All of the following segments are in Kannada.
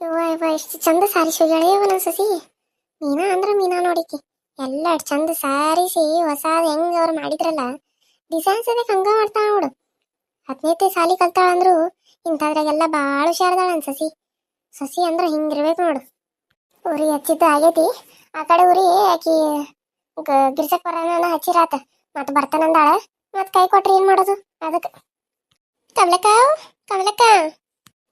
ಯವ್ವ ಯವ್ವ ಎಷ್ಟು ಚಂದ ಹೋಗ್ಯಾಳೆ ನನ್ನ ಸಸಿ. ಮೀನಾ ಅಂದ್ರ ಮೀನಾ ನೋಡಿಕಿ ಎಲ್ಲ ಚಂದ ಸಾರಿಸಿ ಹೊಸಾದ ಹೆಂಗ ಅವ್ರು ಮಾಡಿದ್ರಲ್ಲ. ಡಿಸೈನ್ಸ್ ಅದಕ್ಕೆ ಹಂಗ ಮಾಡ್ತಾಳ ನೋಡು. ಹದಿನೈದು ಸಾಲಿ ಕಲ್ತಾಳ ಅಂದ್ರು ಇಂಥದ್ರಾಗೆಲ್ಲ ಭಾಳ ಹುಷಾರದಾಳ ಅನ್ ಸಸಿ. ಸಸಿ ಅಂದ್ರ ಹಿಂಗಿರ್ಬೇಕು ನೋಡು. ಉರಿ ಹಚ್ಚಿದ್ದು ಆಗೈತಿ. ಆ ಕಡೆ ಉರಿ ಆಕಿ ಗಿರ್ಸಕ್ ಬರೋಣ ಹಚ್ಚಿರಾತ. ಮತ್ತೆ ಬರ್ತಾನಂದಾಳ. ಮತ್ತೆ ಕೈ ಕೊಟ್ರಿ ಏನು ಮಾಡೋದು? ಅದಕ್ಕೆ ಕಮಲಕ್ಕ ಕಮಲಕ್ಕ.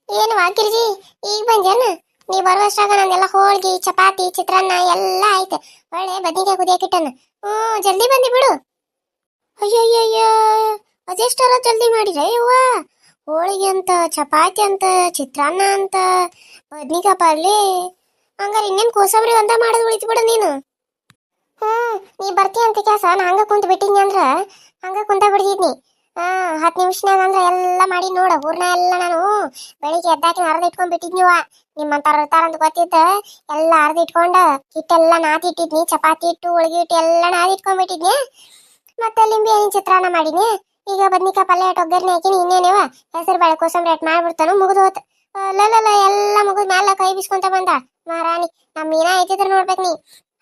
ಏನು ವಾಕಿರ್ಜಿ ಈಗ ಬಂದ್ಯಾನ? ನೀ ಬರುವಷ್ಟಾಗ ನಂದೆಲ್ಲ ಹೋಳ್ಗಿ, ಚಪಾತಿ, ಚಿತ್ರಾನ್ನ ಎಲ್ಲ ಆಯ್ತು. ಒಳ್ಳೆ ಬದ್ನಿಕಾಯಿ ಕುದಿಯಾಕಿಟ್ಟನ ಹ್ಞೂ, ಜಲ್ದಿ ಬಂದಿ ಬಿಡು. ಅಯ್ಯಯ್ಯಯ್ಯ, ಅದೆಷ್ಟರ ಜಲ್ದಿ ಮಾಡಿರ ಯವ್ವ, ಹೋಳಿಗೆ ಅಂತ, ಚಪಾತಿ ಅಂತ, ಚಿತ್ರಾನ್ನ ಅಂತ, ಬದ್ನಿಕಾಯಿ ಪರ್ಲಿ ಹಂಗಾರೆ ಇನ್ನೇನು ಕೋಸಂಬರಿ ಒಂದ ಮಾಡೋದು ಉಳಿತು ಬಿಡು ನೀನು. ಹ್ಞೂ, ನೀ ಬರ್ತೀಯ ಅಂತ ಕೆಲಸ ನಾ ಹಂಗೆ ಕುಂತ ಬಿಟ್ಟಿನಿ ಅಂದ್ರೆ? ಹಂಗೆ ಕುಂತ ಬಿಡ್ತಿದ್ನಿ ಹಾ ಹತ್ತು ನಿಮಿಷನಾಗ ಅಂದ್ರೆ ಎಲ್ಲ ಮಾಡಿ ನೋಡ. ಊರ್ನ ಎಲ್ಲ ನಾನು ಬೆಳಿಗ್ಗೆ ಎದ್ದಾಕಿನ ಅರ್ಧ ಇಟ್ಕೊಂಡ್ ಬಿಟ್ಟಿದ್ನಿವ ನಿಮ್ಮಂತಾರ ಇರ್ತಾರ ಅಂತ ಗೊತ್ತಿದ್ದ ಎಲ್ಲ ಅರ್ಧ ಇಟ್ಕೊಂಡ ಹಿಟ್ಟೆಲ್ಲ ನಾದಿ ಇಟ್ಟಿದ್ನಿ. ಚಪಾತಿ ಇಟ್ಟು ಹೋಳಿಗೆ ಇಟ್ಟು ಎಲ್ಲ ನಾದಿ ಇಟ್ಕೊಂಡ್ ಬಿಟ್ಟಿದ್ನಿ ಮತ್ತೆ ಲಿಂಬೆ ಹಣ್ಣಿನ ಚಿತ್ರಾನ್ನ ಮಾಡೀನಿ. ಈಗ ಬದ್ನಿಕಾಯಿ ಪಲ್ಯ ಒಗ್ಗರಣೆ ಹಾಕಿನಿ ಇನ್ನೇನೇವ ಹೆಸರು ಬೇಳೆ ಕೋಸಂಬರಿ ಅಟ್ ಮಾಡ್ಬಿಡ್ತಾನು, ಮುಗಿದು ಹೋತ್. ಲಲ್ಲ ಎಲ್ಲ ಮುಗಿದ್ ಮ್ಯಾಲ ಕೈ ಬಿಸ್ಕೊಂತ ಬಂದ. ಮಹಾರಾಣಿ ನಮ್ಮ ಮೀನಾ ಐತಿದ್ರ ನೋಡ್ಬೇಕು ನೀ.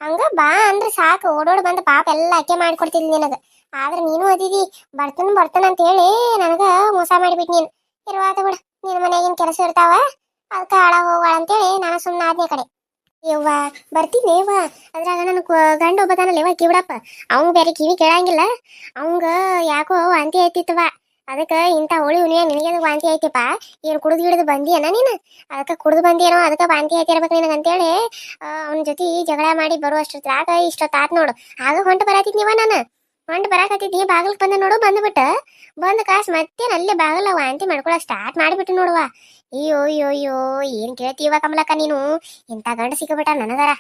ಹಂಗ ಬಾ ಅಂದ್ರೆ ಸಾಕು. ಓಡೋಡ್ ಬಂದ ಪಾಪ ಎಲ್ಲ ಅಕ್ಕೆ ಮಾಡ್ಕೊಡ್ತಿದ್ಲಿ ನಿನಗ. ಆದ್ರೆ ನೀನು ಅದಿದಿ ಬರ್ತನ್ ಬರ್ತನ್ ಅಂತ ಹೇಳಿ ನನಗ ಮೋಸ ಮಾಡಿಬಿಟ್ ನೀನು. ಇರುವಾತ ಬಿಡ ನಿನ್ನ ಮನೆಯಾಗಿನ ಕೆಲಸ ಇರ್ತಾವ ಅದಕ್ಕೆ ಹಾಳ ಹೋಗೋಳ ಅಂತೇಳಿ ನಾನು ಸುಮ್ಮನೆ ಆದ್ನೇ ಕಡೆ. ಯವ್ವ ಬರ್ತೀನಿ ಯವ್ವ ಅದ್ರಾಗ ನನ್ನ ಗಂಡ ಒಬ್ಬತಾನಲ್ಲ ಯವ್ವ ಕಿವಿಡಪ್ಪ ಅವಂಗ ಬೇರೆ ಕಿವಿ ಕೇಳಂಗಿಲ್ಲ. ಅವಂಗ ಯಾಕೋ ವಾಂತಿ ಐತಿತ್ತವ ಅದಕ್ಕೆ ಇಂಥ ಹೋಳಿ ಹುಣಿಯ ನಿನಗೆ ವಾಂತಿ ಐತಿಪ್ಪ ಏನು ಕುಡಿದು ಹಿಡಿದು ಬಂದಿಯನ ನೀನು? ಅದಕ್ಕೆ ಕುಡಿದು ಬಂದಿಯೇನೋ ಅದಕ್ಕೆ ವಾಂತಿ ಆಯ್ತಿರ್ಬೇಕು ನಿನಗೆ ಅಂತೇಳಿ ಅವನ ಜೊತೆ ಜಗಳ ಮಾಡಿ ಬರುವಷ್ಟೊತ್ತಾಗ ಇಷ್ಟೊತ್ತಾತ್ ನೋಡು. ಆಗ ಹೊಂಟು ಬರತ್ತಿದ್ನಿವ ನಾನು. ಹೊಂಟು ಬರಾಕತ್ತಿದ್ದಿ ಬಾಗಿಲ್ಗೆ ಬಂದ ನೋಡು, ಬಂದ್ಬಿಟ್ಟ. ಬಂದ ಕಾಸು ಮತ್ತೆ ಅಲ್ಲೇ ಅವ ವಾಂತಿ ಮಾಡ್ಕೊಳಕ್ ಸ್ಟಾರ್ಟ್ ಮಾಡಿಬಿಟ್ಟು ನೋಡುವ. ಅಯ್ಯೋ ಅಯ್ಯೋ ಅಯ್ಯೋ, ಏನ್ ಕೇಳ್ತೀವ ಕಮಲಕ್ಕ ನೀನು? ಇಂಥ ಗಂಡ ಸಿಕ್ಕಬಿಟ್ಟ ನನಗರ.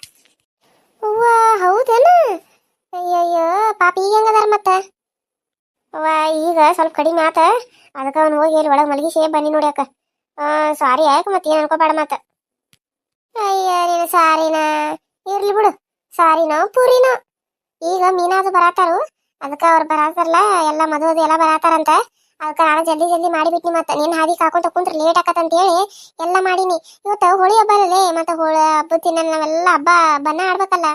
ಅವ್ವ, ಹೌದೇನ? ಅಯ್ಯಯ್ಯೋ, ಪಾಪ ಈಗ ಹೆಂಗದಾರ ಮತ್ತ? ಅವ್ವ, ಈಗ ಸ್ವಲ್ಪ ಕಡಿಮೆ ಆತ. ಅದಕ್ಕೆ ಅವ್ನು ಹೋಗಿ ಅಲ್ಲಿ ಒಳಗೆ ಮಲಗಿಸಿ ಬನ್ನಿ ನೋಡಿ ಅಕ್ಕ. ಸಾರಿ ಯಾಕೆ ಮತ್ತೆ ಏನು ಅನ್ಕೋಬೇಡ ಮತ್ತ. ಅಯ್ಯ, ನೀನು ಸಾರಿನ ಇರ್ಲಿ ಬಿಡು. ಸಾರಿನೋ ಪೂರಿನೋ. ಈಗ ಮೀನಾದು ಬರಾತಾರು. ಅದಕ್ಕೆ ಅವ್ರು ಬರಾತಾರಲ್ಲ ಎಲ್ಲ ಮದುವೆ ಎಲ್ಲ ಬರಾತಾರಂತ. ಅದಕ್ಕೆ ನಾನು ಜಲ್ದಿ ಜಲ್ದಿ ಮಾಡಿಬಿಟ್ನಿ ಮತ್ತೆ. ನಿನ್ನ ಹಾದಿ ಕಾಕೊಂತ ಕುಂತ್ರೆ ಲೇಟ್ ಆಕತ್ತಂತ ಹೇಳಿ ಎಲ್ಲ ಮಾಡೀನಿ. ಇವತ್ತು ಹೋಳಿ ಹಬ್ಬ ಅಲ್ಲೇ ಮತ್ತೆ ಹೋಳಿ ಹಬ್ಬದ ದಿನ ನಾವೆಲ್ಲ ಹಬ್ಬ ಬಣ್ಣ ಆಡ್ಬೇಕಲ್ಲ.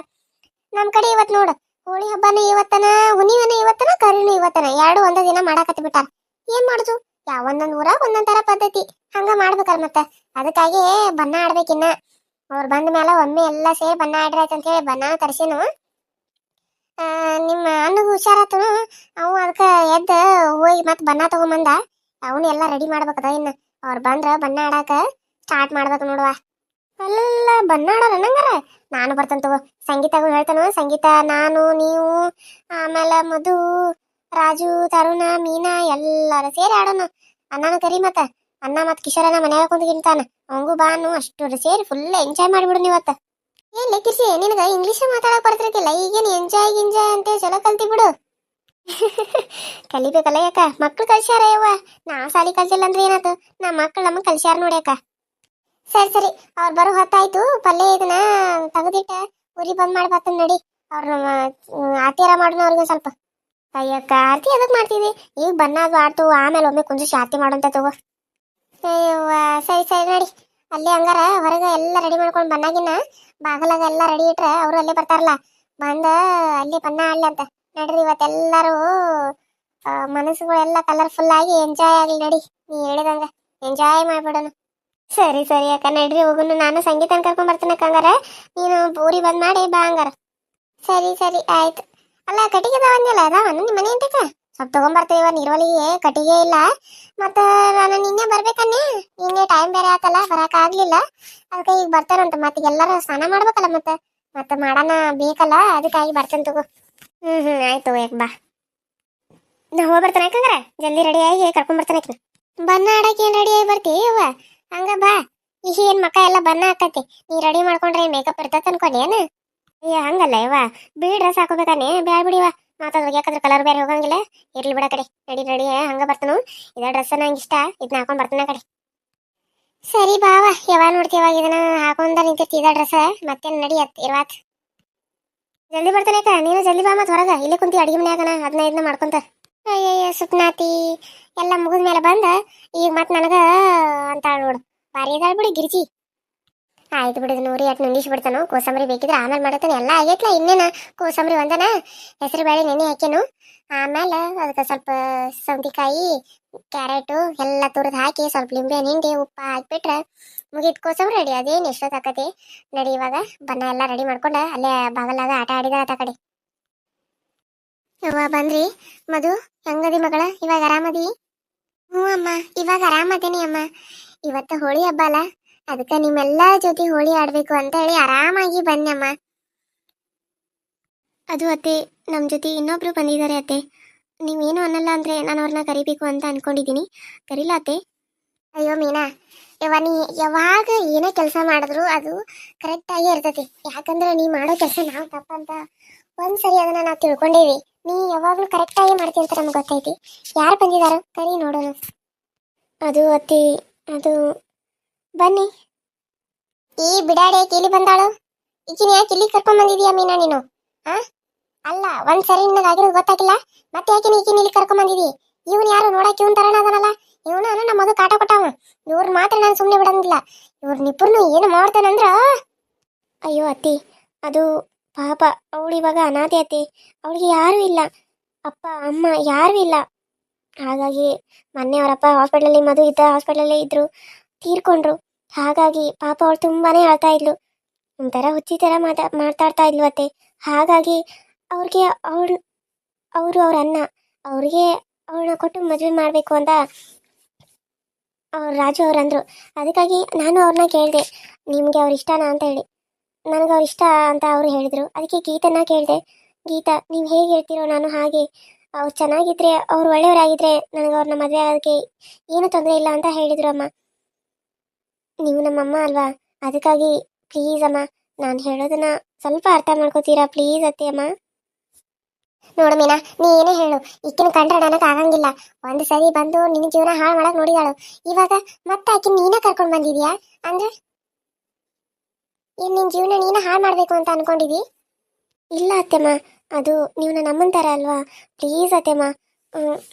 ನಮ್ಮ ಕಡೆ ಇವತ್ತು ನೋಡು ಹೋಳಿ ಹಬ್ಬನ ಇವತ್ತನ ಹುಣ್ಣಿಮೆನ ಇವತ್ತನ ಕರಿನು ಇವತ್ತನ. ಎರಡು ಒಂದೇ ದಿನ ಮಾಡಾಕತ್ತಿ ಬಿಟ್ಟಾರ ಏನ್ ಮಾಡುದು? ಯಾವ ಒಂದೊಂದು ಊರ ಒಂದೊಂದ್ ತರ ಪದ್ಧತಿ. ಹಂಗ ಮಾಡ್ಬೇಕಲ್ಲ ಮತ್ತೆ. ಅದಕ್ಕಾಗಿ ಬಣ್ಣ ಆಡ್ಬೇಕಿನ್ನ. ಅವ್ರು ಬಂದ ಮೇಲೆ ಒಮ್ಮೆ ಎಲ್ಲ ಸೇರಿ ಬಣ್ಣ ಆಡ್ರಾಯ್ತು ಅಂತ ಹೇಳಿ ಬಣ್ಣ ತರಿಸಿನು. ಆ, ನಿಮ್ಮ ಅಣ್ಣಗೂ ಹುಷಾರಾತು ಅವ ಅದಕ್ಕೆ ಎದ್ದ ಹೋಗಿ ಮತ್ತೆ ಬಣ್ಣ ತಗೊಂಬಂದ. ಅವನು ಎಲ್ಲ ರೆಡಿ ಮಾಡ್ಬೇಕದ ಇನ್ನ. ಅವ್ರು ಬಂದ್ರ ಬಣ್ಣ ಆಡಾಕ ಸ್ಟಾರ್ಟ್ ಮಾಡ್ಬೇಕು ನೋಡುವ. ಅಲ್ಲ, ಬಣ್ಣ ಆಡೋಣ ನಂಗಾರ. ನಾನು ಬರ್ತೇನೆ ತಗೋ. ಸಂಗೀತಗೂ ಹೇಳ್ತಾನು. ಸಂಗೀತ, ನಾನು, ನೀವು, ಆಮೇಲೆ ಮಧು, ರಾಜು, ತರುಣ, ಮೀನಾ, ಎಲ್ಲರ ಸೇರಿ ಆಡೋಣ ಅಣ್ಣನ ಕರಿ ಮತ್ತ. ಅಣ್ಣ ಮತ್ತೆ ಕಿಶೋರನ ಮನೆಯಾಗ ಕುಂತ ಗಿಂತಾನ ಅವಂಗೂ ಬಾನು ಅಷ್ಟು ಸೇರಿ ಫುಲ್ ಎಂಜಾಯ್ ಮಾಡಿಬಿಡು ನೀವತ್ತ. ಏನ್ ಲೆಕ್ಕಿಸಿ ನಿನಗ ಇಂಗ್ಲಿಷ್ ಮಾತಾಡಕ್ ಬರ್ತಿರ್ತಿಲ್ಲ ಈಗೇನ್ ಎಂಜಾಯ್ ಗಿಂಜಾಯ್ ಅಂತ ಚಲೋ ಕಲ್ತಿ ಬಿಡು. ಕಲಿಬೇಕಲ್ಲ ಯಾಕ? ಮಕ್ಳು ಕಲ್ಸ್ಯಾರ ಯವ್ವ? ನಾ ಸಾಲಿ ಕಲ್ಸಿಲ್ಲ ಅಂದ್ರೆ ಏನಾತು? ನಮ್ಮ ಮಕ್ಳು ನಮಗ್ ಕಲ್ಸ್ಯಾರ ನೋಡ್ಯಾಕ ಸರಿ ಸರಿ, ಅವ್ರು ಬರೋ ಹೊತ್ತಾಯ್ತು, ಪಲ್ಯ ಇದನ್ನ ತೆಗೆದಿಟ್ಟ, ಉರಿ ಬಂದ್ ಮಾಡ್ಬಾತ ನಡಿ. ಅವ್ರನ್ನ ಆತಿಯಾರ ಮಾಡೋಣ ಅವ್ರಿಗೆ ಸ್ವಲ್ಪ. ಅಯ್ಯಕ್ಕ ಆರತಿ ಅದಕ್ಕೆ ಮಾಡ್ತೀವಿ ಈಗ ಬಣ್ಣ ಅದು ಆಡ್ತು, ಆಮೇಲೆ ಒಮ್ಮೆ ಕುಂದಿಸಿ ಆರತಿ ಮಾಡೋಂತ ತಗೋ. ಅಯ್ಯವ್ವ, ಸರಿ ಸರಿ ನಡಿ. ಅಲ್ಲಿ ಹಂಗಾರ, ಹೊರಗೆ ಎಲ್ಲ ರೆಡಿ ಮಾಡ್ಕೊಂಡು ಬಣ್ಣಗಿನ್ನ ಬಾಗಲಾಗ ಎಲ್ಲ ರೆಡಿ ಇಟ್ರೆ ಅವರು ಅಲ್ಲೇ ಬರ್ತಾರಲ್ಲ, ಬಂದ ಅಲ್ಲಿ ಪನ್ನ ಆಡ್ಲಿ ಅಂತ. ನಡ್ರಿ ಇವತ್ತೆಲ್ಲರೂ ಮನಸ್ಸುಗಳೆಲ್ಲ ಕಲರ್ಫುಲ್ ಆಗಿ ಎಂಜಾಯ್ ಆಗ್ಲಿ ನಡಿ, ನೀ ಹೇಳಿದಂಗ ಎಂಜಾಯ್ ಮಾಡ್ಬಿಡೋಣ. ಸರಿ ಸರಿ ಅಕ್ಕ, ನಡ್ರಿ ಹೋಗುನು. ನಾನು ಸಂಗೀತನ ಕರ್ಕೊಂಡ್ ಬರ್ತೀನಿ ಅಕ್ಕ ಹಂಗಾರ. ನೀನು ಊರಿ ಬಂದ್ ಮಾಡಿ ಬಾ ಹಂಗಾರ. ಸರಿ ಸರಿ, ಆಯ್ತು. ಅಲ್ಲ ಕಟ್ಟಿಗೆ ಅದಾವಂದಿಲ್ಲ ಅದಾವ ನಿಮ್ಮ ಮನೆ ಅಂತಕ ಸ್ವಲ್ಪ ತಗೊಂಬರ್ತೀವ ನೀರ್ವಳಿಗೆ ಕಟ್ಟಿಗೆ ಇಲ್ಲ. ಮತ್ತ ನಾನು ನಿನ್ನೆ ಬರ್ಬೇಕನ್ನೇ. ನಿನ್ನೆ ಟೈಮ್ ಬೇರೆ ಆತಲ್ಲ, ಬರಕ್ ಆಗ್ಲಿಲ್ಲ. ಅದಕ್ಕೆ ಈಗ ಬರ್ತಾರಂತ ಮತ್ತೆ ಎಲ್ಲರೂ ಸ್ನಾನ ಮಾಡ್ಬೇಕಲ್ಲ ಮತ್ತೆ. ಮತ್ತೆ ಮಾಡೋಣ ಬೇಕಲ್ಲ, ಅದಕ್ಕಾಗಿ ಬರ್ತೇನೆ ತಗೋ. ಹ್ಮ್ ಹ್ಞೂ ಆಯ್ತು ಯಾಕೆ ಬಾ. ನಾ ಹೋಗಿ ಬರ್ತಾನೆ ಯಾಕಂದ್ರೆ ಜಲ್ದಿ ರೆಡಿ ಆಗಿ ಕರ್ಕೊಂಡ್ಬರ್ತಾನೆ ಬನ್ನ ಬಣ್ಣ ಆಡಕ್ಕೆ ಏನ್ ರೆಡಿ ಆಗಿ ಬರ್ತಿ ಅವ್ವ? ಹಂಗ ಬಾ. ಈ ಏನು ಮಕ್ಕ ಎಲ್ಲ ಬಣ್ಣ ಹಾಕತಿ ನೀ ರೆಡಿ ಮಾಡ್ಕೊಂಡ್ರೆ ಮೇಕಪ್ ಇರ್ತೈತೆ ಅನ್ಕೊಂಡೇನು ಅಯ್ಯ ಹಂಗಲ್ಲ ಇವ ಬಿಳಿ ಡ್ರೆಸ್ ಹಾಕೋಬೇಕಾನೆ ಬ್ಯಾಡ ಬಿಡಿವ ಮಾತಾಡ್ಬೇಕು ಯಾಕಂದ್ರೆ ಕಲರ್ ಬೇರೆ ಹೋಗಂಗಿಲ್ಲ. ಇರ್ಲಿ ಬಿಡ ಕಡೆ. ರೆಡಿ ರೆಡಿ ಹಂಗ ಬರ್ತನು. ಇದ ಡ್ರೆಸ್ ನಂಗೆ ಇಷ್ಟ. ಇದನ್ನ ಹಾಕೊಂಡ್ ಬರ್ತಾನ ಕಡೆ. ಸರಿ ಬಾವ ಯಾವಾಗ ನೋಡ್ತೀವ ಇದನ್ನ ಹಾಕೊಂಡ ನಿಂತಿರ್ತಿ ಇದ ಡ್ರೆಸ್ ಮತ್ತೆ ನಡಿಯತ್ ಇರ್ವಾತ್ ಜಲ್ದಿ ಬರ್ತಾನೆ ಅಕ್ಕ ನೀನು ಜಲ್ದಿ ಬಾ ಮತ್ತೆ ಹೊರಗ. ಇಲ್ಲಿ ಕುಂತಿ ಅಡಿಗೆ ಮನ್ಯಾಗನ ಅದನ್ನ ಇದನ್ನ ಮಾಡ್ಕೊಂತ. ಅಯ್ಯಯ್ಯ, ಸುಪ್ನಾತಿ. ಎಲ್ಲ ಮುಗಿದ ಮೇಲೆ ಬಂದ. ಈಗ ಮತ್ತೆ ನನಗ ಅಂತಾಳ ನೋಡು. ಬಾರಿ ಇದಾಳ್ ಬಿಡಿ, ಗಿರ್ಜಿ. ಆಯ್ತು ಬಿಡುದು ನೂರಿ ಅಟ್ ನಿಂದಿಸ್ಬಿಡ್ತಾನು ಕೋಸಂಬರಿ ಬೇಕಿದ್ರೆ ಆಮೇಲೆ ಮಾಡತ್ತಾನೆ. ಎಲ್ಲ ಆಗೈತ್ಲ, ಇನ್ನೇನ? ಕೋಸಂಬರಿ ಒಂದನ? ಹೆಸರು ಬೇಳೆ, ನೆನೆ ಹಾಕ್ಯನು? ಆಮೇಲೆ ಅದಕ್ಕೆ ಸ್ವಲ್ಪ ಸೌತೆಕಾಯಿ ಕ್ಯಾರೆಟು ಎಲ್ಲ ತುರಿದು ಹಾಕಿ ಸ್ವಲ್ಪ ಲಿಂಬೆ ಹಿಂಡಿ ಉಪ್ಪು ಹಾಕ್ಬಿಟ್ರೆ ಮುಗಿದ ಕೋಸಂಬರಿ ರೆಡಿ. ಅದೇನು ಎಷ್ಟೊತ್ತಾಕತಿ? ನಡಿ ಇವಾಗ ಬಣ್ಣ ಎಲ್ಲ ರೆಡಿ ಮಾಡ್ಕೊಂಡು ಅಲ್ಲೇ ಬಾಗಲಾಗ ಆಟ ಆಡಿದ ಆತ ಕಡೆ. ಬಂದ್ರಿ? ಮಧು, ಹೆಂಗದಿ ಮಗಳ? ಇವಾಗ ಆರಾಮದಿ? ಹ್ಞೂ ಅಮ್ಮ, ಇವಾಗ ಆರಾಮದೇನಿ ಅಮ್ಮ. ಇವತ್ತು ಹೋಳಿ ಹಬ್ಬ ಅಲ್ಲ. ಅದಕ್ಕೆ ನಿಮ್ಮೆಲ್ಲರ ಜೊತೆ ಹೋಳಿ ಆಡ್ಬೇಕು ಅಂತ ಹೇಳಿ ಆರಾಮಾಗಿ ಬನ್ನಮ್ಮ ಅದು ಅತ್ತೆ ನಮ್ಮ ಜೊತೆ ಇನ್ನೊಬ್ರು ಬಂದಿದ್ದಾರೆ ಅತ್ತೆ. ನೀವೇನು ಅನ್ನಲ್ಲ ಅಂದ್ರೆ ನಾನು ಅವ್ರನ್ನ ಕರಿಬೇಕು ಅಂತ ಅನ್ಕೊಂಡಿದ್ದೀನಿ. ಕರೀಲ ಅತ್ತೆ? ಅಯ್ಯೋ ಮೀನಾ ಯವ ನೀ ಯಾವಾಗ ಏನೇ ಕೆಲಸ ಮಾಡಿದ್ರು ಅದು ಕರೆಕ್ಟಾಗಿ ಇರ್ತತಿ ಯಾಕಂದ್ರೆ ನೀ ಮಾಡೋ ಕೆಲಸ ನಾವು ತಪ್ಪಂತ ಒಂದ್ಸರಿ ಅದನ್ನ ನಾವು ತಿಳ್ಕೊಂಡೇವಿ. ನೀ ಯಾವಾಗಲೂ ಕರೆಕ್ಟಾಗಿ ಮಾಡ್ತಿ ಅಂತ ನಮ್ಗೆ ಗೊತ್ತೈತಿ ಯಾರು ಬಂದಿದಾರೋ ಕರಿ ನೋಡೋಣ. ಅದು ಅತ್ತಿ ಅದು ಬನ್ನಿ. ಈ ಬಿಡಾಡೆ ಇಲ್ಲಿ ಬಂದಾಳು. ಈಗಿನ ಯಾಕೆ ಇಲ್ಲಿ ಕರ್ಕೊಂಡ್ ಬಂದಿದೀಯ ಮೀನಾ ನೀನು? ಆ? ಅಲ್ಲ, ಒಂದ್ ಸರಿ ನಿನಗಾಗಿರೋದು ಗೊತ್ತಾಗಿಲ್ಲ? ಮತ್ತೆ ಯಾಕೆ ಈಗಿನ ಇಲ್ಲಿ ಕರ್ಕೊಂಡ್ ಬಂದಿದಿ ಇವನ್ ಯಾರು? ನೋಡಕ್ ಇವನ್ ತರಣ ಅದನಲ್ಲ. ಇವನು ನಮ್ಮ ಮದು ಕಾಟ ಕೊಟ್ಟವ ಇವ್ರ ಮಾತ್ರ ನಾನು ಸುಮ್ಮನೆ ಬಿಡಂಗಿಲ್ಲ. ಇವ್ರ ನಿಬ್ಬರ್ನು ಏನು ಮಾಡ್ತಾನಂದ್ರ ಅಯ್ಯೋ ಅತ್ತಿ, ಅದು ಪಾಪ. ಅವಳು ಇವಾಗ ಅನಾಥೆ ಅತ್ತಿ. ಅವಳಿಗೆ ಯಾರೂ ಇಲ್ಲ. ಅಪ್ಪ, ಅಮ್ಮ ಯಾರೂ ಇಲ್ಲ. ಹಾಗಾಗಿ ಮೊನ್ನೆ ಅವರಪ್ಪ ಹಾಸ್ಪಿಟ್ಲಲ್ಲಿ ಮಧು ಇದ್ದ ಹಾಸ್ಪಿಟ್ಲಲ್ಲೇ ಇದ್ರು. ತೀರ್ಕೊಂಡ್ರು. ಹಾಗಾಗಿ ಪಾಪ ಅವಳು ತುಂಬಾನೇ ಅಳ್ತಾ ಇದ್ಲು. ಒಂಥರ ಹುಚ್ಚಿ ಥರ ಮಾತಾ, ಮಾತಾಡ್ತಾ ಇದ್ಲು ಹಾಗಾಗಿ ಅವ್ರಿಗೆ ಅವಳು, ಅವರು ಅವ್ರ ಅಣ್ಣ, ಅವ್ರಿಗೆ ಅವಳನ್ನ ಕೊಟ್ಟು ಮದುವೆ ಮಾಡಬೇಕು ಅಂತ ಅವ್ರು ರಾಜು ಅವ್ರು ಅದಕ್ಕಾಗಿ ನಾನು ಅವ್ರನ್ನ ಕೇಳಿದೆ, ನಿಮಗೆ ಅವ್ರ ಇಷ್ಟನಾ? ಅಂತ ಹೇಳಿ. ನನಗೆ ಅವ್ರ ಇಷ್ಟ ಅಂತ ಅವರು ಹೇಳಿದರು. ಅದಕ್ಕೆ ಗೀತನ ಕೇಳಿದೆ. ಗೀತಾ, ನೀವು ಹೇಗೆ ಹೇಳ್ತೀರೋ ನಾನು ಹಾಗೆ. ಅವ್ರು ಚೆನ್ನಾಗಿದ್ರೆ, ಅವ್ರು ಒಳ್ಳೆಯವರಾಗಿದ್ರೆ ನನಗೆ ಅವ್ರನ್ನ ಮದುವೆ ಆಗೋದಕ್ಕೆ ಏನು ತೊಂದರೆ ಇಲ್ಲ ಅಂತ ಹೇಳಿದ್ರು ಅಮ್ಮ. ನೀವು ನಮ್ಮಮ್ಮ ಅಲ್ವಾ? ಅದಕ್ಕಾಗಿ ಪ್ಲೀಸ್ ಅಮ್ಮ, ನಾನು ಹೇಳೋದನ್ನ ಸ್ವಲ್ಪ ಅರ್ಥ ಮಾಡ್ಕೋತೀರಾ? ಪ್ಲೀಸ್ ಅತ್ತೆ ಅಮ್ಮ. ನೋಡು ಮೀನಾ, ನೀ ಏನೇ ಹೇಳು, ಈಕಿನ ಕಂಡ್ರೆ ನನಗೆ ಆಗಂಗಿಲ್ಲ. ಒಂದು ಸರಿ ಬಂದು ನಿನ್ನ ಜೀವನ ಹಾಳು ಮಾಡಕ್ ನೋಡಿದಾಳು. ಇವಾಗ ಮತ್ತೆ ಆಕಿ ನೀನ ಕರ್ಕೊಂಡು ಬಂದಿದ್ಯಾ? ಅಂದ್ರೆ ಏನ್ ನಿನ್ ಜೀವನ ನೀನ ಹಾಳು ಮಾಡ್ಬೇಕು ಅಂತ ಅನ್ಕೊಂಡಿದಿ? ಇಲ್ಲ ಅತ್ತೆಮ್ಮ ಅದು ನೀವು ನನ್ನ ಥರ ಅಲ್ವಾ? ಪ್ಲೀಸ್ ಅತ್ತೆಮ್ಮ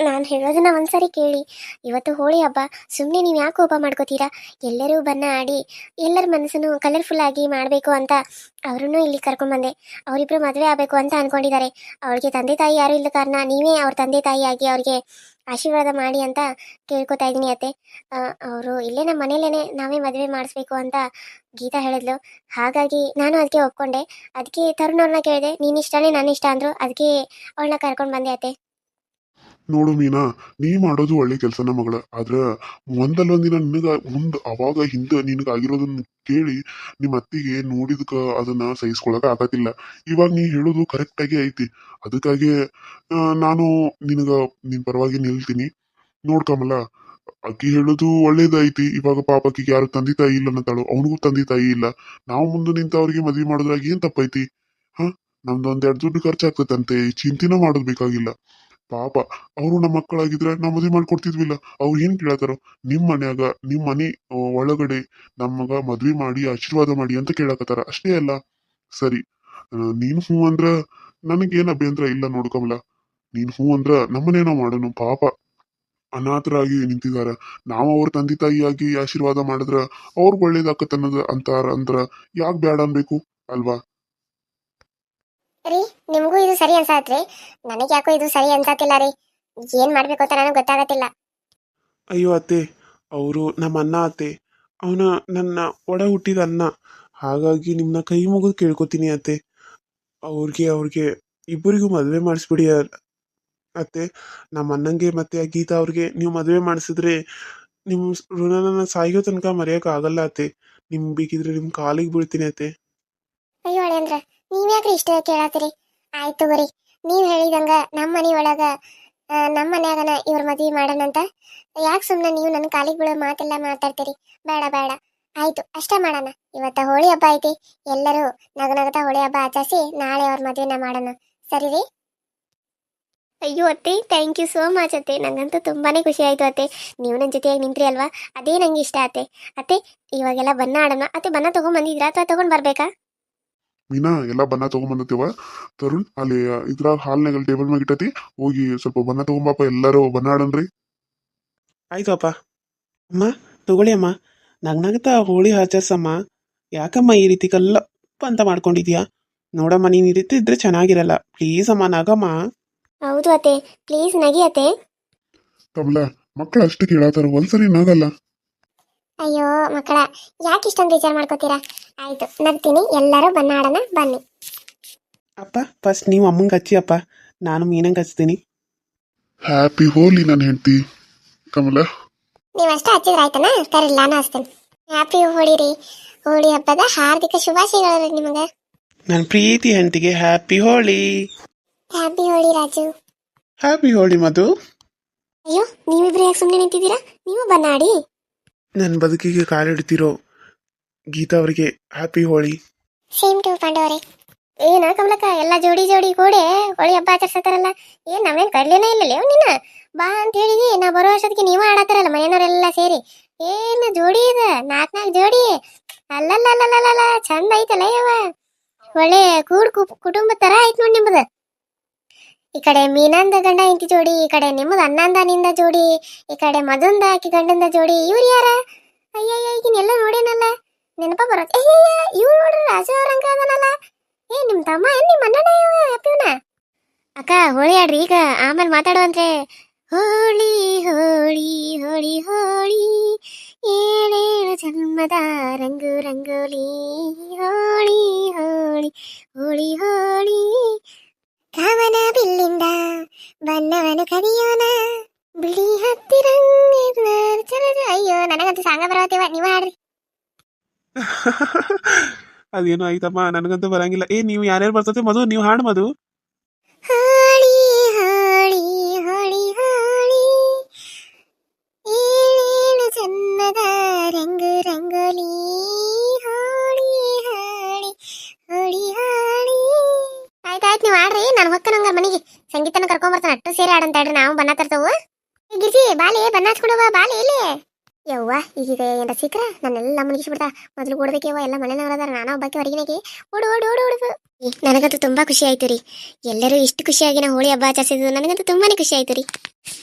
ನಾನು ಹೇಳೋದನ್ನ ಒಂದ್ಸರಿ ಕೇಳಿ. ಇವತ್ತು ಹೋಳಿ ಹಬ್ಬ ಸುಮ್ಮನೆ ನೀವು ಯಾಕೆ ಕೋಪ ಮಾಡ್ಕೋತೀರಾ? ಎಲ್ಲರೂ ಬಣ್ಣ ಆಡಿ, ಎಲ್ಲರ ಮನಸ್ಸನ್ನು ಕಲರ್ಫುಲ್ ಆಗಿ ಮಾಡಬೇಕು ಅಂತ ಅವ್ರನ್ನೂ ಇಲ್ಲಿ ಕರ್ಕೊಂಡ್ಬಂದೆ ಅವರಿಬ್ಬರು ಮದುವೆ ಆಗಬೇಕು ಅಂತ ಅನ್ಕೊಂಡಿದ್ದಾರೆ. ಅವ್ರಿಗೆ ತಂದೆ ತಾಯಿ ಯಾರು ಇಲ್ಲ ಕಾರಣ ನೀವೇ ಅವ್ರ ತಂದೆ ತಾಯಿಯಾಗಿ ಅವ್ರಿಗೆ ಆಶೀರ್ವಾದ ಮಾಡಿ ಅಂತ ಕೇಳ್ಕೊತಾ ಇದ್ದೀನಿ ಅತ್ತೆ. ಅವರು ಇಲ್ಲೇ ನಮ್ಮ ಮನೇಲೇನೆ ನಾವೇ ಮದುವೆ ಮಾಡಿಸ್ಬೇಕು ಅಂತ ಗೀತಾ ಹೇಳಿದ್ಲು. ಹಾಗಾಗಿ ನಾನು ಅದಕ್ಕೆ ಒಪ್ಕೊಂಡೆ. ಅದಕ್ಕೆ ತರುಣ್ ಅವ್ರನ್ನ ಕೇಳಿದೆ, ನೀನ್ ಇಷ್ಟನೇ ನನ್ನ ಇಷ್ಟ ಅಂದ್ರು ಅದಕ್ಕೆ ಅವಳನ್ನ ಕರ್ಕೊಂಡು ಬಂದೆ ಅತ್ತೆ. ನೋಡು ಮೀನಾ, ನೀ ಮಾಡೋದು ಒಳ್ಳೆ ಕೆಲಸನ ಮಗಳ. ಆದ್ರ ಒಂದಲ್ಲೊಂದಿನ ನಿನಗ, ಮುಂದ್ ಅವಾಗ ಹಿಂದೆ ನಿನಗ ಆಗಿರೋದನ್ನ ಕೇಳಿ ನಿಮ್ಮ ಅತ್ತಿಗೆ ನೋಡಿದಕ ಅದನ್ನ ಸಹಿಸ್ಕೊಳಕ ಆಗತ್ತಿಲ್ಲ ಇವಾಗ ನೀ ಹೇಳೋದು ಕರೆಕ್ಟ್ ಆಗಿ ಐತಿ. ಅದಕ್ಕಾಗಿ ನಾನು ನಿನಗ, ನಿನ್ ಪರವಾಗಿ ನಿಲ್ತೀನಿ. ನೋಡ್ಕಮಲ್ಲ ಅಕ್ಕಿ ಹೇಳೋದು ಒಳ್ಳೇದೈತಿ ಇವಾಗ ಪಾಪ ಅಕ್ಕಿಗೆ ಯಾರು ತಂದೆ ತಾಯಿ ಇಲ್ಲ ಅನ್ನತಾಳು ಅವನಿಗೂ ತಂದೆ ತಾಯಿ ಇಲ್ಲ. ನಾವು ಮುಂದೆ ನಿಂತ ಅವ್ರಿಗೆ ಮದ್ವೆ ಮಾಡೋದ್ರಾಗ ಏನ್ ತಪ್ಪೈತಿ? ಹ? ನಮ್ದು ಎರಡು ದುಡ್ಡು ಖರ್ಚಾಗ್ತದಂತೆ. ಚಿಂತಿನ ಮಾಡೋದ್ ಬೇಕಾಗಿಲ್ಲ. ಪಾಪ, ಅವರು ನಮ್ಮ ಮಕ್ಕಳಾಗಿದ್ರೆ ನಾವು ಮದುವೆ ಮಾಡ್ಕೊಡ್ತಿದ್ವಿಲ್ಲ. ಅವ್ರು ಏನ್ ಕೇಳತ್ತಾರ ನಿಮ್ ಮನ್ಯಾಗ, ನಿಮ್ ಮನೆ ಒಳಗಡೆ ನಮ್ಮಗ ಮದ್ವಿ ಮಾಡಿ, ಆಶೀರ್ವಾದ ಮಾಡಿ ಅಂತ ಕೇಳಾಕತ್ತಾರ. ಅಷ್ಟೇ ಅಲ್ಲ. ಸರಿ. ನೀನ್ ಹ್ಞೂ ಅಂದ್ರ ನನಗೇನ್ ಅಭ್ಯಂತರ ಇಲ್ಲ ನೋಡ್ಕಮಲ ನೀನ್ ಹೂ ಅಂದ್ರ ನಮ್ಮನೇನೋ ಮಾಡೋನು, ಪಾಪ. ಅನಾಥರಾಗಿ ನಿಂತಿದಾರ. ನಾವು ಅವ್ರ ತಂದೆ ತಾಯಿಯಾಗಿ ಆಶೀರ್ವಾದ ಮಾಡಿದ್ರ ಅವ್ರಿಗೆ ಒಳ್ಳೇದಾಕತ್ತ ಅನ್ನೋದು ಅಂತಾರ ಅಂದ್ರ ಯಾಕೆ ಬೇಡ ಅನ್ಬೇಕು ಅಲ್ವಾ? ರೀ ನಿಮಗೂ ಇದು ಸರಿ ಅನ್ಸಾತ್ರಿ ನನಗೆ ಯಾಕೋ ಇದು ಸರಿ ಅನ್ಸಾತಿಲ್ಲ ರೀ. ಏನ್ ಮಾಡ್ಬೇಕು ಅಂತ ನನಗೆ ಗೊತ್ತಾಗತ್ತಿಲ್ಲ. ಅಯ್ಯೋ ಅತ್ತೆ ಅವರು ನಮ್ಮ ಅಣ್ಣ ಅತ್ತೆ. ಅವನ ನನ್ನ ಒಡ ಹುಟ್ಟಿದ ಅಣ್ಣ. ಹಾಗಾಗಿ ನಿಮ್ಮನ್ನ ಕೈ ಮುಗಿದು ಕೇಳ್ಕೊತೀನಿ ಅತ್ತೆ. ಅವ್ರಿಗೆ ಅವ್ರಿಗೆ ಇಬ್ಬರಿಗೂ ಮದುವೆ ಮಾಡಿಸ್ಬಿಡಿ ಅತ್ತೆ. ನಮ್ಮ ಅಣ್ಣಂಗೆ ಮತ್ತೆ ಆ ಗೀತಾ ಅವ್ರಿಗೆ ನೀವು ಮದುವೆ ಮಾಡಿಸಿದ್ರೆ ನಿಮ್ಮ ಋಣನ ಸಾಯೋ ತನಕ ಮರೆಯೋಕೆ ಆಗಲ್ಲ ಅತ್ತೆ. ನಿಮ್ಗೆ ಬೇಕಿದ್ರೆ ನಿಮ್ಮ ಕಾಲಿಗೆ ಬೀಳ್ತೀನಿ ಅತ್ತೆ. ಅಯ್ಯೋ ಅಳೇಂದ್ರ ನೀವ್ಯಾಕ್ರಿ ಇಷ್ಟ ಕೇಳತ್ತೀರಿ ಆಯ್ತು ತಗೋರಿ. ನೀವ್ ಹೇಳಿದಂಗ ನಮ್ಮ ಒಳಗ ನಮ್ಮ ಮನ್ಯಾಗನ ಇವ್ರ ಮದ್ವಿ ಮಾಡೋಣಂತ ಯಾಕೆ ಸುಮ್ನೆ ನೀವು ನನ್ನ ಕಾಲಿಗೆ ಬೀಳೋ ಮಾತೆಲ್ಲ ಮಾತಾಡ್ತೀರಿ? ಬೇಡ ಬೇಡ. ಆಯ್ತು, ಅಷ್ಟೇ ಮಾಡೋಣ. ಇವತ್ತ ಹೋಳಿ ಹಬ್ಬ ಐತಿ. ಎಲ್ಲರೂ ನಗನಗತ ಹೋಳಿ ಹಬ್ಬ ಆಚರಿಸಿ ನಾಳೆ ಅವ್ರ ಮದ್ವೆನ ಮಾಡೋಣ. ಸರಿ ರೀ? ಅಯ್ಯೋ ಅತ್ತೆ ಥ್ಯಾಂಕ್ ಯು ಸೋ ಮಚ್ ಅತ್ತೆ. ನಂಗಂತೂ ತುಂಬಾನೇ ಖುಷಿ ಆಯ್ತು ಅತ್ತೆ. ನೀವು ನನ್ನ ಜೊತೆಯಾಗಿ ನಿಂತ್ರಿ ಅಲ್ವಾ? ಅದೇ ನಂಗೆ ಇಷ್ಟ ಅತ್ತೆ. ಅತ್ತೆ, ಇವಾಗೆಲ್ಲ ಬನ್ನ ಆಡೋಣ. ಅತ್ತೆ ಬನ್ನ ತಗೊಂಡ್ ಬಂದಿದ್ರಾ ಅಥವಾ ತಗೊಂಡ್ ಬರ್ಬೇಕಾ? ಮೀನಾ ಎಲ್ಲ ಬಣ್ಣ ತಗೊಂಬಂದತೀವ ತರುಣ್ ಅಲ್ಲಿ ಇದ್ರಾಗ ಹಾಲ್ನಾಗ ಟೇಬಲ್ ಮ್ಯಾಗ ಇಟ್ಟತಿ. ಹೋಗಿ ಸ್ವಲ್ಪ ಬಣ್ಣ ತಗೊಂಬಪ್ಪ ಎಲ್ಲರೂ ಬಣ್ಣ ಆಡನ್ರಿ. ಆಯ್ತಪ್ಪ. ಅಮ್ಮ ತಗೊಳ್ಳಿ ಅಮ್ಮ. ನಗ್ನಗ್ತಾ ಹೋಳಿ ಆಚರಿಸಮ್ಮ. ಯಾಕಮ್ಮ ಈ ರೀತಿ ಕಲ್ಲಪ್ಪ ಅಂತ ಮಾಡ್ಕೊಂಡಿದ್ಯಾ? ನೋಡಮ್ಮ ನೀನು ಈ ರೀತಿ ಇದ್ರೆ ಚೆನ್ನಾಗಿರಲ್ಲ. ಪ್ಲೀಸ್ ಅಮ್ಮ ನಗಮ್ಮ. ಹೌದು ಅತ್ತೆ. ಪ್ಲೀಸ್ ನಗಿ ಅತ್ತೆ. ತಮ್ಲ ಮಕ್ಕಳು ಅಷ್ಟು ಕೇಳತ್ತಾರ ಒಂದ್ಸರಿ ನಗಲ್ಲ. ಅಯ್ಯೋ ಮಕ್ಕಳ ಯಾಕೆ ಇಷ್ಟೊಂದು ವಿಚಾರ ಮಾಡ್ಕೋತೀರಾ? ಆಯ್ತು ನಗ್ತೀನಿ. ಎಲ್ಲರೂ ಬನ್ನಾಡೋಣ ಬನ್ನಿ. ಅಪ್ಪ ಫಸ್ಟ್ ನೀವು ಅಮ್ಮಂಗೆ ಹಚ್ಚಿ ಅಪ್ಪ. ನಾನು ಮೀನಂಗೆ ಹಚ್ತೀನಿ. ಹ್ಯಾಪಿ ಹೋಲಿ ನನ್ನ ಹೆಂಡತಿ. ಕಮಲ. ನೀವಷ್ಟೇ ಹಚ್ಚಿದ್ರೆ ಆಯ್ತಾನ? ಕರಿಲ್ಲ ನಾನು ಹಚ್ತೀನಿ. ಹ್ಯಾಪಿ ಹೋಳಿ ರೀ. ಹೋಳಿ ಹಬ್ಬದ ಹಾರ್ದಿಕ ಶುಭಾಶಯಗಳು ರೀ ನಿಮಗೆ. ನನ್ನ ಪ್ರೀತಿ ಹೆಂಡತಿಗೆ happy Holi happy Holi Raju. Happy Holi Madhu. ಅಯ್ಯೋ ನೀವಿಬ್ರು ಯಾಕೆ ಸುಮ್ಮನೆ ನಿಂತಿದ್ದೀರಾ? ನೀವು ಬನ್ನಾಡಿ ನನ್ನ ಬದುಕಿಗೆ ಕಾಲಿಡ್ತಿರೋ ಗೀತಾ ಅವರಿಗೆ ಹ್ಯಾಪಿ ಹೋಳಿ. ಸೇಮ್ ಟು ಪಾಂಡವರೇ. ಏನ ಕಮಲಕ್ಕ, ಎಲ್ಲ ಜೋಡಿ ಜೋಡಿ ಕೂಡಿ ಹೋಳಿ ಹಬ್ಬ ಆಚರಿಸ್ತಾರಲ್ಲ ಏನ್ ನಾವೇನ್ ಕರ್ಲೇನೇ ಇಲ್ಲ ಲೇವ್ ನಿನ್ನ? ಬಾ ಅಂತ ಹೇಳಿದಿ ನಾ ಬರೋ ವರ್ಷದಕ್ಕೆ ನೀವ ಆಡತ್ತಾರಲ್ಲ ಮನೆಯವರೆಲ್ಲ ಸೇರಿ. ಏನ ಜೋಡಿ ಇದ ನಾಲ್ಕ್ ನಾಲ್ಕು ಜೋಡಿ. ಅಲ್ಲಲ್ಲಲ್ಲಲ್ಲಲ್ಲ ಚಂದ ಐತಲ್ಲ ಯವ್ವ. ಒಳ್ಳೆ ಕೂಡ್ ಕುಟುಂಬ ತರ ಐತ್ ನೋಡಿ ನಿಮ್ಮದ ಈ ಕಡೆ ಮೀನಂದ ಗಂಡ ಇಂತಿ ಜೋಡಿ, ಈ ಕಡೆ ನಿಮ್ಮದು ಅನ್ನಂದ ನಿಂದ ಜೋಡಿ, ಈ ಕಡೆ ಮಧುಂದ ಆಕಿ ಗಂಡಂದ ಜೋಡಿ, ಇವ್ರು ಯಾರ? ಅಯ್ಯಯ್ಯ ಈಗಿನೆಲ್ಲ ನೋಡೇನಲ್ಲ. ನೆನಪ ಬರತ್ತೆ ಅಯ್ಯಯ್ಯ ನೋಡ್ರಿ ರಾಜ ಅವ್ರಂಗ ಅದನಲ್ಲ. ಏ, ನಿಮ್ ತಮ್ಮ, ಏನ್ ನಿಮ್ಮ ಅಣ್ಣನ ಅಪ್ಪಿವ್ನ? ಅಕ್ಕ, ಹೋಳಿ ಆಡ್ರಿ, ಈಗ ಆಮೇಲೆ ಮಾತಾಡುವಂತೆ. ಹೋಳಿ ಹೋಳಿ ಹೋಳಿ ಹೋಳಿ, ಏಳೇಳು ಜನ್ಮದ ರಂಗು, ರಂಗೋಲಿ, ಹೋಳಿ ಹೋಳಿ ಹೋಳಿ ಅದೇನೋ ಆಯ್ತಮ್ಮ ನನಗಂತೂ ಬರಂಗಿಲ್ಲ. ಏ, ನೀವು ಯಾರ್ಯಾರು ಬರ್ತತೆ ಮಧು? ನೀವು ಹಾಡು ಮಧು. ಹಾಳಿ ಹಾಳಿ, ಹೋಳಿ, ಹಾಳಿ. ಏಳೇಳು ಜನ್ಮದ ರಂಗು, ರಂಗೋಲಿ. ಹಾಳಿ ಹಾಳಿ, ಹೋಳಿ, ಹಾಳಿ. ಆಯ್ತಾಯ್ತು ನೀವು ಆಡ್ರಿ ನಾನು ಹೊಕ್ಕನಂಗ ಮನೆಗೆ. ಸಂಗೀತನ ಕರ್ಕೊಂಡ್ ಬರ್ತಾನೆ ಅಟ್ಟು ಸೇರಿ ಆಡಂತ ಹೇಳ್ರಿ ನಾವು ಬನ್ನ ತರ್ತವು ಗಿರ್ಜಿ, ಬಾಲೆ, ಬಣ್ಣ ಹಚ್ಕೊಂಡು ಬಾ ಬಾಲಿ, ಇಲ್ಲಿ. ಯವ್ವ ಈಗ ಏನಾರ ಸಿಕ್ಕ್ರ ನನ್ನೆಲ್ಲ ಮುಗಿಸ್ಬಿಡ್ತಾ ಮೊದಲು ಓಡ್ಬೇಕೇವ ಎಲ್ಲ ಮನೆಯವ್ರದಾರ ನಾನು ಒಬ್ಬಕ್ಕೆ ಹೊರಗಿನಾಗಿ ಓಡು ಓಡು ಓಡು ಓಡು. ನನಗಂತೂ ತುಂಬಾ ಖುಷಿ ಆಯ್ತು ರೀ. ಎಲ್ಲರೂ ಇಷ್ಟು ಖುಷಿಯಾಗಿ ನಾವು ಹೋಳಿ ಹಬ್ಬ ಆಚರಿಸಿದ್ದು. ನನಗಂತೂ ತುಂಬಾನೇ ಖುಷಿ ಆಯ್ತು ರೀ.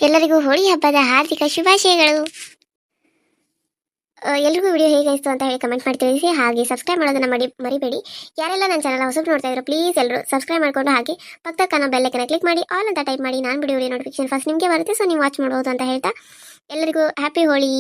ಎಲ್ಲರಿಗೂ ಹೋಳಿ ಹಬ್ಬದ ಹಾರ್ದಿಕ ಶುಭಾಶಯಗಳು. ಎಲ್ರಿಗೂ ವಿಡಿಯೋ ಹೇಗೆ ಅನಿಸ್ತು ಅಂತ ಹೇಳಿ ಕಮೆಂಟ್ ಮಾಡಿ ತಿಳಿಸಿ. ಹಾಗೆ ಸಬ್ಸ್ಕ್ರೈಬ್ ಮಾಡೋದನ್ನ ಮಾಡಿ, ಮರಿಬೇಡಿ. ಯಾರೆಲ್ಲ ನನ್ನ ಚಾನಲ್ ಹೊಸಬ್ ನೋಡ್ತಾ ಇದ್ರು, ಪ್ಲೀಸ್ ಎಲ್ಲರೂ ಸಬ್ಸ್ಕ್ರೈಬ್ ಮಾಡ್ಕೊಂಡು ಹಾಗೆ ಪಕ್ಕ ಬೆಲ್ಲಕ್ಕನ ಕ್ಲಿಕ್ ಮಾಡಿ. ಆಲ್ ಅಂತ ಟೈಪ್ ಮಾಡಿ. ನಾನು ವಿಡಿಯೋ ನೋಟಿಫಿಕೇಶನ್ ಫಸ್ಟ್ ನಿಮಗೆ ಬರುತ್ತೆ. ಸೊ ನೀವು ವಾಚ್ ಮಾಡ್ಬೋದು ಅಂತ ಹೇಳ್ತಾ. ಎಲ್ಲರಿಗೂ ಹ್ಯಾಪಿ ಹೋಳಿ.